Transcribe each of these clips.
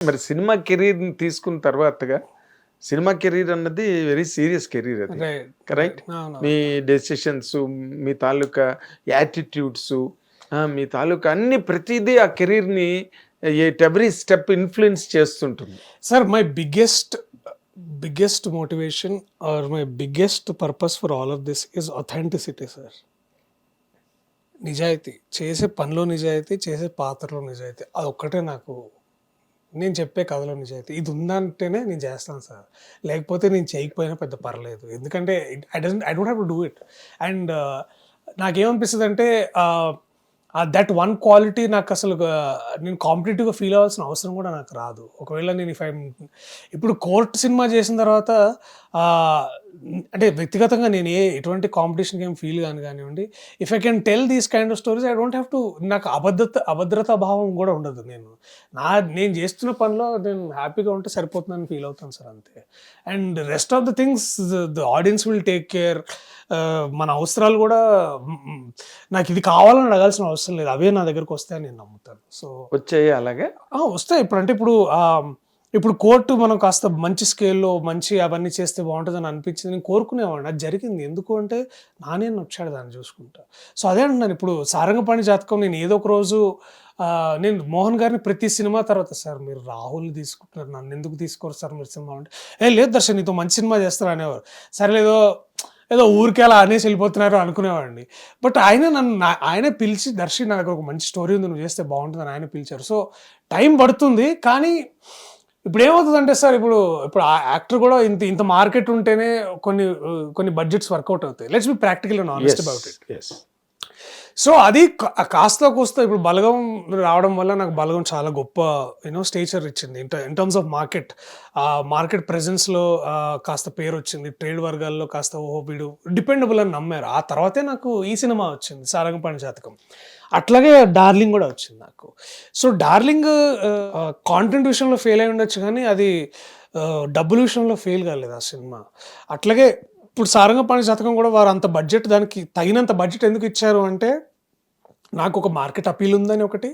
మరి సినిమా కెరీర్ని తీసుకున్న తర్వాతగా సినిమా కెరీర్ అన్నది వెరీ సీరియస్ కెరీర్ అది. కరెక్ట్ మీ డెసిషన్స్ మీ తాలూకా యాటిట్యూడ్స్ మీ తాలూకా అన్ని ప్రతిదీ ఆ కెరీర్ని ఎవ్రీ స్టెప్ ఇన్ఫ్లుయెన్స్ చేస్తుంటుంది. Sir my biggest biggest motivation are my biggest purpose for all of this is authenticity sir నిజాయితీ చేసే పనిలో నిజాయితీ చేసే పాత్రలో నిజాయితీ అది ఒక్కటే నాకు నేను చెప్పే కథలో నిజాయితీ ఇది ఉందంటేనే నేను చేస్తాను సార్. లేకపోతే నేను చేయకపోయినా పెద్ద పర్లేదు. ఎందుకంటే I don't I don't have to do it and నాకేమనిపిస్తుంది అంటే దట్ వన్ క్వాలిటీ నాకు అసలు నేను కాంపిటేటివ్గా ఫీల్ అవ్వాల్సిన అవసరం కూడా నాకు రాదు. ఒకవేళ నేను ఇఫ్ ఐ ఇప్పుడు కోర్ట్ సినిమా చేసిన తర్వాత అంటే వ్యక్తిగతంగా నేను ఏ ఎటువంటి కాంపిటీషన్ ఏం ఫీల్ కానీ కానివ్వండి if I can tell these kind of stories I don't have to నాకు అభద్రత అభద్రతా భావం కూడా ఉండదు నేను. నా నేను చేస్తున్న పనిలో నేను హ్యాపీగా ఉంటే సరిపోతుందని ఫీల్ అవుతాను సార్ అంతే. And rest of the things the audience will take care మన అవసరాలు కూడా నాకు ఇది కావాలని అడగాల్సిన అవసరం లేదు. అవే నా దగ్గరకు వస్తాయని నేను నమ్ముతాను. సో వచ్చాయి అలాగే? వస్తాయి. ఇప్పుడు అంటే ఇప్పుడు ఇప్పుడు కోర్టు మనం కాస్త మంచి స్కేల్లో మంచి అవన్నీ చేస్తే బాగుంటుందని అనిపించింది. నేను కోరుకునేవాడిని. అది జరిగింది. ఎందుకు అంటే నానే వచ్చాడు దాన్ని చూసుకుంటా. సో అదే అంటున్నాను. ఇప్పుడు సారంగపాణి జాతకం నేను ఏదో ఒక రోజు నేను మోహన్ గారిని ప్రతి సినిమా తర్వాత సార్ మీరు రాహుల్ తీసుకుంటున్నారు. నన్ను ఎందుకు తీసుకోరు సార్ మీరు సినిమా? అంటే ఏ లేదు దర్శన్ నీతో మంచి సినిమా చేస్తారు అనేవారు. సరే ఏదో ఏదో ఊరికే అలా అనేసి వెళ్ళిపోతున్నారు అనుకునేవాడిని. బట్ ఆయన నన్ను ఆయన ఆయనే పిలిచి దర్శి నా దగ్గర ఒక మంచి స్టోరీ ఉంది. నువ్వు చేస్తే బాగుంటుందని ఆయన పిలిచారు. సో టైం పడుతుంది. కానీ ఇప్పుడు ఏమవుతుందంటే సార్ ఇప్పుడు ఇప్పుడు ఆ యాక్టర్ కూడా ఇంత ఇంత మార్కెట్ ఉంటేనే కొన్ని కొన్ని బడ్జెట్స్ వర్కౌట్ అవుతాయి. Let's be practical and honest about it so అది కాస్త కోస్త ఇప్పుడు బలగం రావడం వల్ల నాకు బలగం చాలా గొప్ప యూనో స్టేచర్ ఇచ్చింది. In in terms of market market ప్రెజెన్స్లో కాస్త పేరు వచ్చింది. ట్రేడ్ వర్గాల్లో కాస్త ఓహో వీడు డిపెండబుల్ అని నమ్మారు. ఆ తర్వాతే నాకు ఈ సినిమా వచ్చింది సారంగపాణి జాతకం. అట్లాగే డార్లింగ్ కూడా వచ్చింది నాకు. సో డార్లింగ్ కాంటెంట్ విషయంలో ఫెయిల్ అయి ఉండొచ్చు కానీ అది డబ్బుల విషయంలో ఫెయిల్ కాలేదు ఆ సినిమా. అట్లాగే ఇప్పుడు సారంగపాణి జాతకం కూడా వారు అంత బడ్జెట్ దానికి తగినంత బడ్జెట్ ఎందుకు ఇచ్చారు అంటే నాకు ఒక మార్కెట్ అపీల్ ఉందని ఒకటి.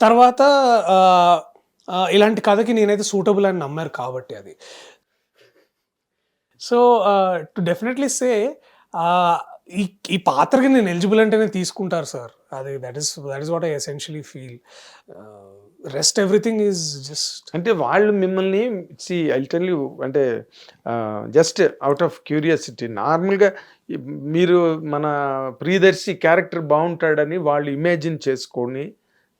తర్వాత ఇలాంటి కథకి నేనైతే సూటబుల్ అని నమ్మారు కాబట్టి అది. సో టు డెఫినెట్లీ సే ఈ ఈ పాత్రకి నేను ఎలిజిబుల్ అంటేనే తీసుకుంటారు సార్. అది that is that is what I essentially feel rest everything is just అంటే వాళ్ళు మిమ్మల్ని సి ఐ టెల్ యూ అంటే జస్ట్ అవుట్ ఆఫ్ క్యూరియాసిటీ నార్మల్గా మీరు మన ప్రియదర్శి క్యారెక్టర్ బాగుంటాడని వాళ్ళు ఇమాజిన్ చేసుకొని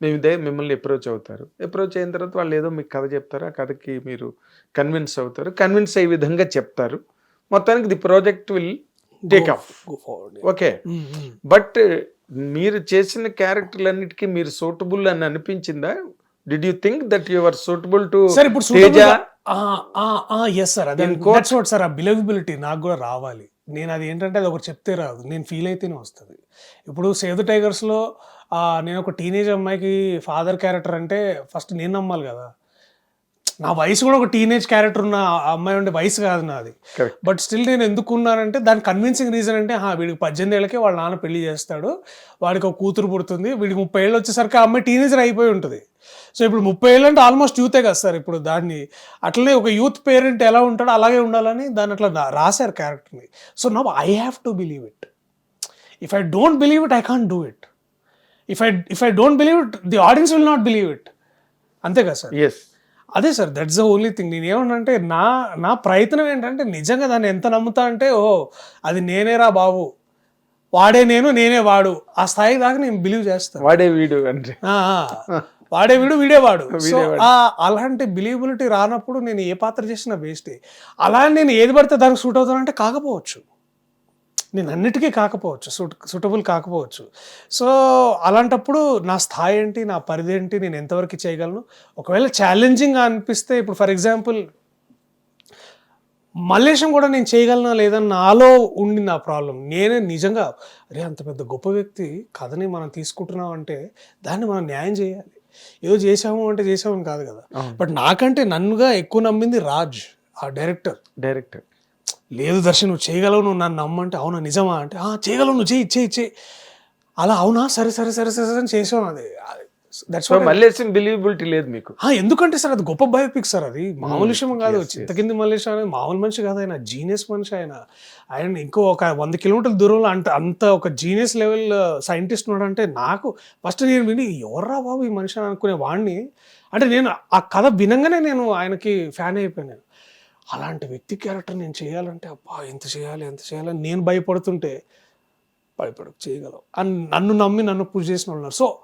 మేము ఇదే మిమ్మల్ని అప్రోచ్ అవుతారు. అప్రోచ్ అయిన తర్వాత వాళ్ళు ఏదో మీకు కథ చెప్తారు ఆ కథకి మీరు కన్విన్స్ అవుతారు. కన్విన్స్ అయ్యే విధంగా చెప్తారు. మొత్తానికి the project will take off okay but మీరు చేసిన క్యారెక్టర్లన్నిటికీ మీరు సూటబుల్ అని అనిపించిందా? Did you think that you are suitable to sir ఇప్పుడు ఎస్ సార్ అదే దట్స్ వాట్ సార్ ఆ బిలీవబిలిటీ నాకు కూడా రావాలి. నేను అది ఏంటంటే అది ఒకటి చెప్తే రాదు. నేను ఫీల్ అయితేనే వస్తుంది. ఇప్పుడు సేవ్ ద టైగర్స్లో నేను ఒక టీనేజ్ అమ్మాయికి ఫాదర్ క్యారెక్టర్ అంటే ఫస్ట్ నేను నమ్మాలి కదా. నా వయసు కూడా ఒక టీనేజ్ క్యారెక్టర్ ఉన్న అమ్మాయి ఉండే వయసు కాదు నాది. బట్ స్టిల్ నేను ఎందుకు ఉన్నానంటే దాని కన్విన్సింగ్ రీజన్ అంటే వీడికి పద్దెనిమిది ఏళ్ళకే వాళ్ళ నాన్న పెళ్ళి చేస్తాడు. వాడికి ఒక కూతురు పుడుతుంది. వీడికి ముప్పై ఏళ్ళు వచ్చేసరికి ఆ అమ్మాయి టీనేజర్ అయిపోయి ఉంటుంది. సో ఇప్పుడు ముప్పై ఏళ్ళు అంటే ఆల్మోస్ట్ యూతే కదా సార్ ఇప్పుడు దాన్ని. అట్లనే ఒక యూత్ పేరెంట్ ఎలా ఉంటాడో అలాగే ఉండాలని దాన్ని అట్లా రాశారు క్యారెక్టర్ని so now I have to believe it if I don't believe it I can't do it if I if I don't believe it the audience will not believe it అంతే కదా సార్? ఎస్ అదే sir that's the only thing నేను ఏమన్నంటే నా నా ప్రయత్నం ఏంటంటే నిజంగా దాన్ని ఎంత నమ్ముతా అంటే ఓ అది నేనేరా బాబు. వాడే నేను నేనే వాడు. ఆ స్థాయి దాకా నేను బిలీవ్ చేస్తాను వాడే వీడు అంటే. వాడే వీడు వీడే వాడు. సో ఆ అలాంటి బిలీవబిలిటీ రానప్పుడు నేను ఏ పాత్ర చేసినా వేస్టే అలా నేను ఏది పడితే దానికి సూట్ అవుతానంటే కాకపోవచ్చు. నేను అన్నిటికీ కాకపోవచ్చు సూట్ సూటబుల్ కాకపోవచ్చు. సో అలాంటప్పుడు నా స్థాయి ఏంటి నా పరిధి ఏంటి నేను ఎంతవరకు చేయగలను? ఒకవేళ ఛాలెంజింగ్ అనిపిస్తే ఇప్పుడు ఫర్ ఎగ్జాంపుల్ మల్లేశం కూడా నేను చేయగలనా లేదని నాలో ఉండి నా ప్రాబ్లం నేనే నిజంగా అరే అంత పెద్ద గొప్ప వ్యక్తి కథని మనం తీసుకుంటున్నాం అంటే దాన్ని మనం న్యాయం చేయాలి. ఏదో చేసాము అంటే చేసామని కాదు కదా. బట్ నాకంటే నన్నుగా ఎక్కువ నమ్మింది రాజ్ ఆ డైరెక్టర్. డైరెక్టర్. లేదు దర్శన్ నువ్వు చేయగలవు నువ్వు నన్ను నమ్మంటే అవునా నిజమా అంటే "ఆ, చేయగలవు నువ్వు చేయి చేయి చేయి. అలా అవునా? సరే సరే సరే సరే సరే అని చేసాను అది దట్స్ మల్లేశం బిలీవబిలిటీ లేదు మీకు. ఎందుకంటే సార్ అది గొప్ప బయోపిక్ సార్ అది. మామూలు విషయం కాదు. చింతకింది మల్లేష్ అనేది మామూలు మనిషి కాదు ఆయన జీనియస్ మనిషి ఆయన. ఆయన ఇంకో ఒక వంద కిలోమీటర్ల దూరంలో అంత అంత ఒక జీనియస్ లెవెల్ సైంటిస్ట్ ఉన్నాడంటే నాకు ఫస్ట్ నేను విని ఎవర్రా బాబు ఈ మనిషి అని అనుకునే వాడిని అంటే నేను ఆ కథ వినంగానే నేను ఆయనకి ఫ్యాన్ అయిపోయాను అలాంటి వ్యక్తి క్యారెక్టర్ నేను చేయాలంటే అబ్బా ఎంత చేయాలి ఎంత చేయాలి నేను భయపడుతుంటే భయపడకు చేయగలవు. అని నన్ను నమ్మి నన్ను పూజ చేసిన వాళ్ళు ఉన్నారు. సో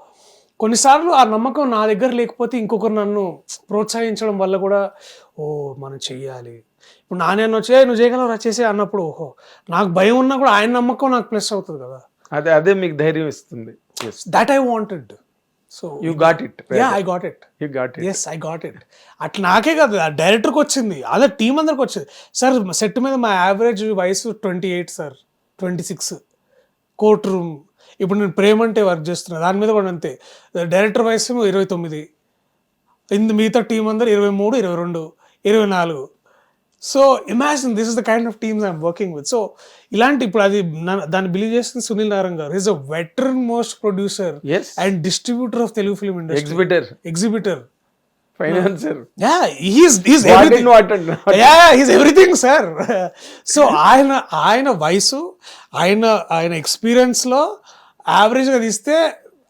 కొన్నిసార్లు ఆ నమ్మకం నా దగ్గర లేకపోతే ఇంకొకరు నన్ను ప్రోత్సహించడం వల్ల కూడా ఓ మనం చెయ్యాలి. ఇప్పుడు నానే వచ్చే నువ్వు చేయగలవు చేసే అన్నప్పుడు ఓహో నాకు భయం ఉన్నా కూడా ఆయన నమ్మకం నాకు ప్లస్ అవుతుంది కదా. అదే అదే మీకు ధైర్యం ఇస్తుంది. That I wanted so you got it yeah I got it you got it yes I got it అట్లా నాకే కాదు ఆ డైరెక్టర్కి వచ్చింది. అదే టీం అందరికి వచ్చింది. సార్ సెట్ మీద మా యావరేజ్ వయసు twenty eight sir twenty six courtroom ఇప్పుడు నేను ప్రేమ అంటే వర్క్ చేస్తున్నా. దాని మీద కూడా అంతే. డైరెక్టర్ వయసు ఇరవై తొమ్మిది. ఇందు మిగతా టీం అందరు ఇరవై మూడు ఇరవై రెండు ఇరవై నాలుగు. So imagine this is the kind of teams I'm working with so ఇలాంటి ఇప్పుడు అది దాన్ని బిలీవ్ చేస్తుంది Sunil Narayana garu. Is a veteran most producer and distributor of Telugu film industry exhibitor exhibitor financer yeah he's he's what everything yeah he's everything sir so ఆయన ఆయన వయసు ఆయన ఆయన ఎక్స్పీరియన్స్లో యావరేజ్గా తీస్తే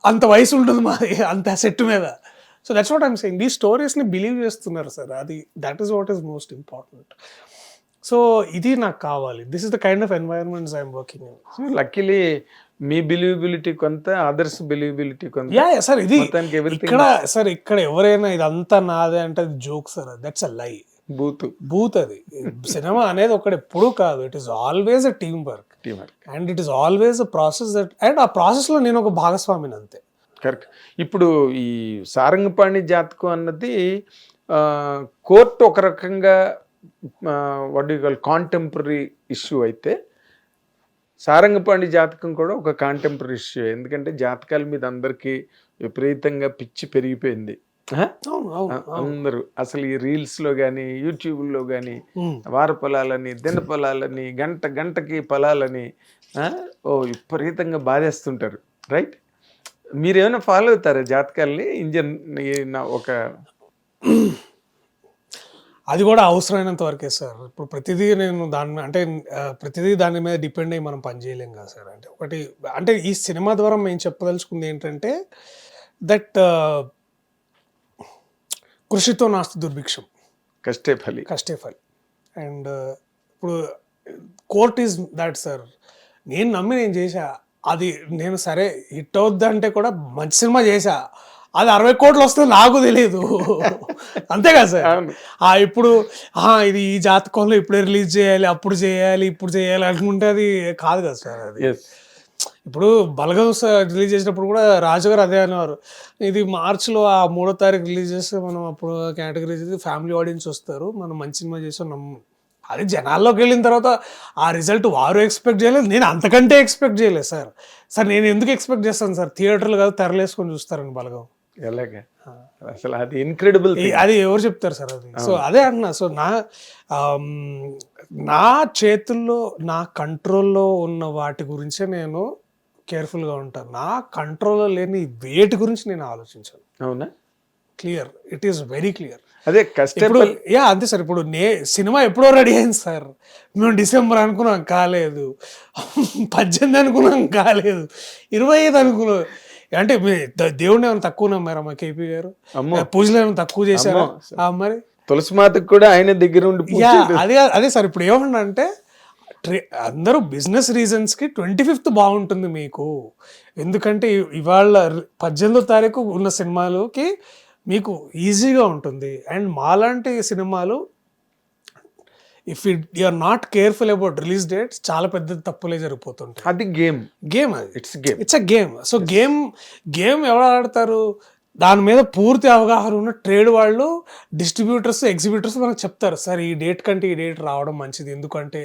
అంత వయసు ఉంటుంది మాది అంత సెట్ మీద. So that's what I'm saying ఈ స్టోరీస్ని బిలీవ్ చేస్తున్నారు సార్ అది that is what is most important so ఇది నాకు కావాలి. This is the kind of environments I'm working in so luckily me believability కొంత అదర్స్ బిలీవబిలిటీ కొంత. యా సార్ ఇది ఇక్కడ సార్ ఇక్కడ ఎవరైనా ఇదంతా నాదే అంటే అది జోక్ సార్ దట్స్ అ లై బూత్. బూత్ అది. సినిమా అనేది ఒకటి ఎప్పుడు కాదు. It is always a team work and it is always a process that and ఆ ప్రాసెస్లో నేను ఒక భాగస్వామిని అంతే. కరెక్ట్. ఇప్పుడు ఈ సారంగపాణి జాతకం అన్నది కోర్టు ఒక రకంగా వాట్ కాల్ కాంటెంపరీ ఇష్యూ అయితే సారంగపాణి జాతకం కూడా ఒక కాంటెంపరీ ఇష్యూ ఎందుకంటే జాతకాల మీద అందరికీ విపరీతంగా పిచ్చి పెరిగిపోయింది. అందరూ అసలు ఈ రీల్స్లో కానీ యూట్యూబ్లో కానీ. వార పొలాలని దిన పొలాలని గంట గంటకి పొలాలని? ఓ విపరీతంగా బాధేస్తుంటారు. రైట్? మీరు ఏమైనా ఫాలో అవుతారా జాతకాల్ని? ఇంజన్ ఒక అది కూడా అవసరమైనంత వరకే సార్. ఇప్పుడు ప్రతిదీ నేను దాని అంటే ప్రతిదీ దాని మీద డిపెండ్ అయ్యి మనం పని చేయలేం కదా సార్. అంటే ఒకటి అంటే ఈ సినిమా ద్వారా మేము చెప్పదలుచుకుంది ఏంటంటే దట్ కృషితో నాస్తి దుర్భిక్షం. కష్టే ఫలి కష్టే ఫలి అండ్ ఇప్పుడు కోర్ట్ ఈజ్ దాట్ సార్. నేను నమ్మి నేను చేశా అది నేను సరే హిట్ అవుద్దంటే కూడా మంచి సినిమా చేశా. అది అరవై కోట్లు వస్తుంది నాకు తెలియదు అంతే కదా సార్. ఆ ఇప్పుడు ఆ, ఇది ఈ జాతకంలో ఇప్పుడే రిలీజ్ చేయాలి అప్పుడు చేయాలి ఇప్పుడు చేయాలి అనుకుంటే అది కాదు కదా సార్ అది. ఇప్పుడు బలగం రిలీజ్ చేసినప్పుడు కూడా రాజు గారు అదే అనేవారు ఇది మార్చిలో ఆ మూడో తారీఖు రిలీజ్ చేస్తే మనం అప్పుడు కేటగిరీ ఫ్యామిలీ ఆడియన్స్ వస్తారు. మనం మంచి సినిమా చేసాం నమ్ము. అది జనాల్లోకి వెళ్ళిన తర్వాత ఆ రిజల్ట్ వారు ఎక్స్పెక్ట్ చేయలేదు. నేను అంతకంటే ఎక్స్పెక్ట్ చేయలేదు సార్. సార్ నేను ఎందుకు ఎక్స్పెక్ట్ చేస్తాను సార్? థియేటర్లు కాదు తెరలేసుకొని చూస్తారండి బలగం. ఎలాగా? అసలు అది ఇన్క్రెడిబుల్ అది ఎవరు చెప్తారు సార్ అది? సో అదే అంటున్నా. సో నా నా చేతుల్లో నా కంట్రోల్లో ఉన్న వాటి గురించే నేను కేర్ఫుల్గా ఉంటాను. నా కంట్రోల్లో లేని వేటి గురించి నేను ఆలోచించాను. అవునా? Clear. It is very clear. అదే కష్టే ఇప్పుడు యా అంతే సార్. ఇప్పుడు నే సినిమా ఎప్పుడో రెడీ అయింది సార్. మేము డిసెంబర్ అనుకున్నాం కాలేదు. పద్దెనిమిది అనుకున్నాం కాలేదు. ఇరవై ఐదు అనుకున్నాం. అంటే దేవుడిని ఏమైనా తక్కువ నమ్మారా మా కేపీ గారు? పూజలు ఏమైనా తక్కువ చేశారా? మరి? తులసి మాతకు కూడా ఆయన దగ్గర ఉండి. అదే అదే సార్. ఇప్పుడు ఏమన్నా అందరూ బిజినెస్ రీజన్స్కి ట్వంటీ ఫిఫ్త్ బాగుంటుంది మీకు. ఎందుకంటే ఇవాళ పద్దెనిమిదో తారీఖు ఉన్న సినిమాలకి మీకు ఈజీగా ఉంటుంది. అండ్ మాలాంటి సినిమాలు if it are not careful about release dates చాలా పెద్ద తప్పులే జరిగిపోతుంటాయి. అది గేమ్. గేమ్ అది. It's game it's a game so game game ఎవరు ఆడతారు? దాని మీద పూర్తి అవగాహన ఉన్న ట్రేడ్ వాళ్ళు డిస్ట్రిబ్యూటర్స్ ఎగ్జిబ్యూటర్స్ మనకు చెప్తారు సార్ ఈ డేట్ కంటే ఈ డేట్ రావడం మంచిది. ఎందుకంటే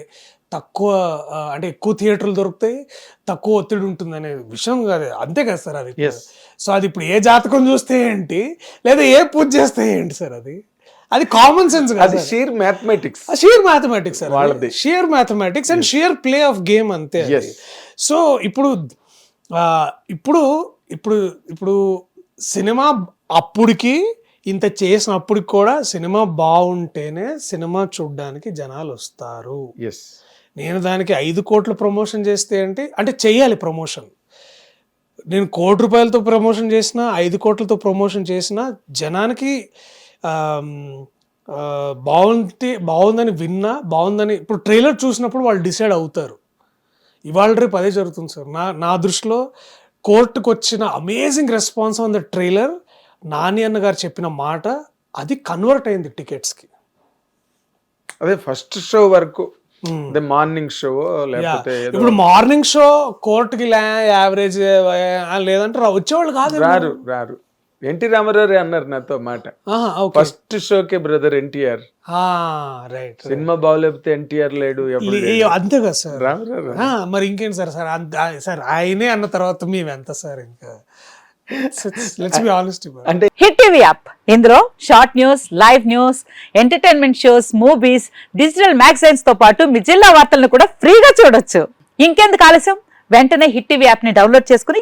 తక్కువ అంటే ఎక్కువ థియేటర్లు దొరుకుతాయి తక్కువ ఒత్తిడి ఉంటుంది అనే విషయం కాదు. అంతే కదా సార్ అది. సో అది ఇప్పుడు ఏ జాతకం చూస్తే ఏంటి? లేదా ఏ పూజ చేస్తే ఏంటి సార్ అది? అది కామన్ సెన్స్ కాదు షీర్ మ్యాథమెటిక్స్ షియర్ మ్యాథమెటిక్స్ వాళ్ళది. Sheer mathematics and sheer play of game అంతే. సో ఇప్పుడు ఇప్పుడు ఇప్పుడు ఇప్పుడు సినిమా అప్పటికి ఇంత చేసినప్పటికి కూడా సినిమా బాగుంటేనే సినిమా చూడడానికి జనాలు వస్తారు. ఎస్ నేను దానికి ఐదు కోట్ల ప్రమోషన్ చేస్తే అంటే అంటే చెయ్యాలి ప్రమోషన్. నేను కోటి రూపాయలతో ప్రమోషన్ చేసిన ఐదు కోట్లతో ప్రమోషన్ చేసిన జనానికి బాగుంటే బాగుందని విన్నా బాగుందని ఇప్పుడు ట్రైలర్ చూసినప్పుడు వాళ్ళు డిసైడ్ అవుతారు. ఇవాళ రేపు అదే జరుగుతుంది సార్. నా నా దృష్టిలో కోర్టుకు వచ్చిన amazing response on the trailer Nani అన్న గారు చెప్పిన మాట అది కన్వర్ట్ అయింది టికెట్స్కి. అదే ఫస్ట్ షో వరకు అదే మార్నింగ్ షో లేకపోతే ఇప్పుడు మార్నింగ్ షో కోర్టుకి యావరేజ్ లేదంటే వచ్చేవాళ్ళు కాదు రారు రారు. ఎన్టీ రామారావు అన్నారు నాతో మాట. ఓకే. ఫస్ట్ షోకే బ్రదర్ ఎన్టీఆర్. రైట్ సినిమా బాగోలేకపోతే ఎన్టీఆర్ లేడు ఎప్పుడు అంతే కదా సార్? రామారావు మరి ఇంకేంటి సార్? సార్ సార్ ఆయనే అన్న తర్వాత మేము ఎంత సార్ ఇంకా? లెట్స్ బి ఆనెస్ట్ అంటే హిట్ టీవీ యాప్ ఇందులో short news live news entertainment shows movies digital మ్యాగజైన్స్తో పాటు మీ జిల్లా వార్తలను కూడా ఫ్రీగా చూడొచ్చు. ఇంకెందుకు ఆలస్యం? వెంటనే హిట్ టీవీ యాప్ని డౌన్లోడ్ చేసుకుని